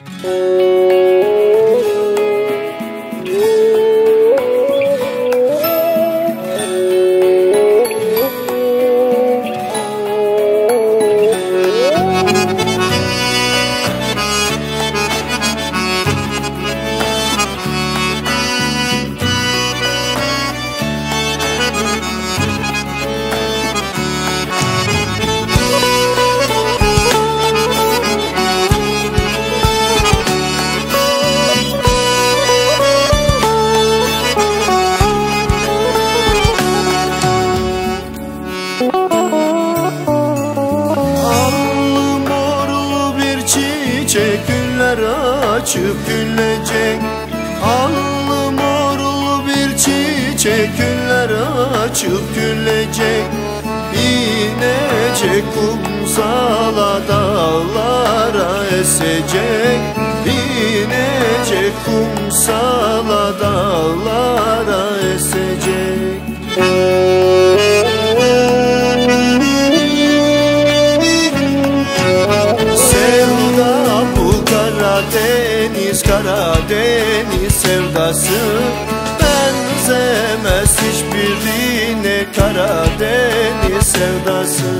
Allı çiçek güller açıp gülecek. Allı morlu bir çiçek güller açıp gülecek. İnecek kumsala dağlara esecek. İnecek kumsala Karadeniz Karadeniz sevdası Benzemez hiçbirine Karadeniz sevdası.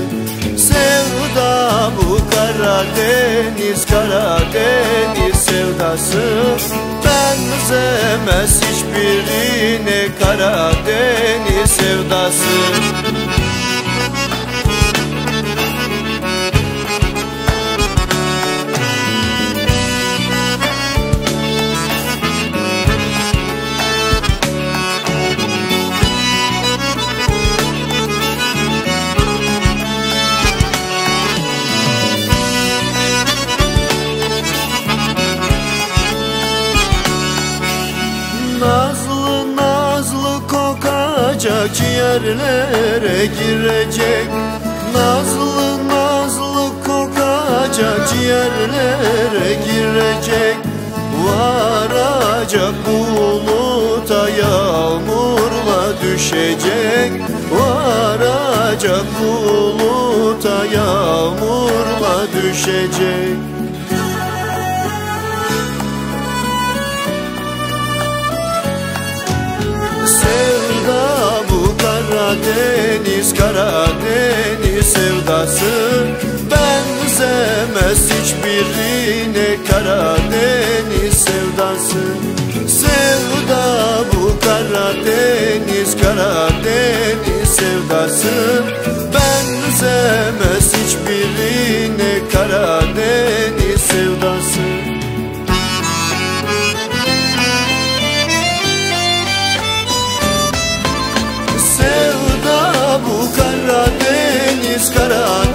Sevda bu Karadeniz Karadeniz sevdası. Benzemez hiçbirine Karadeniz sevdası kokacak ciğerlere girecek. Nazlı nazlı kokacak ciğerlere girecek. Varacak buluta yağmurla düşecek. Varacak buluta yağmurla düşecek Karadeniz Karadeniz sevdası. Benzemez hiçbirine Karadeniz sevdası. Sevda bu Karadeniz Karadeniz sevdası. Benzemez Beyaz kara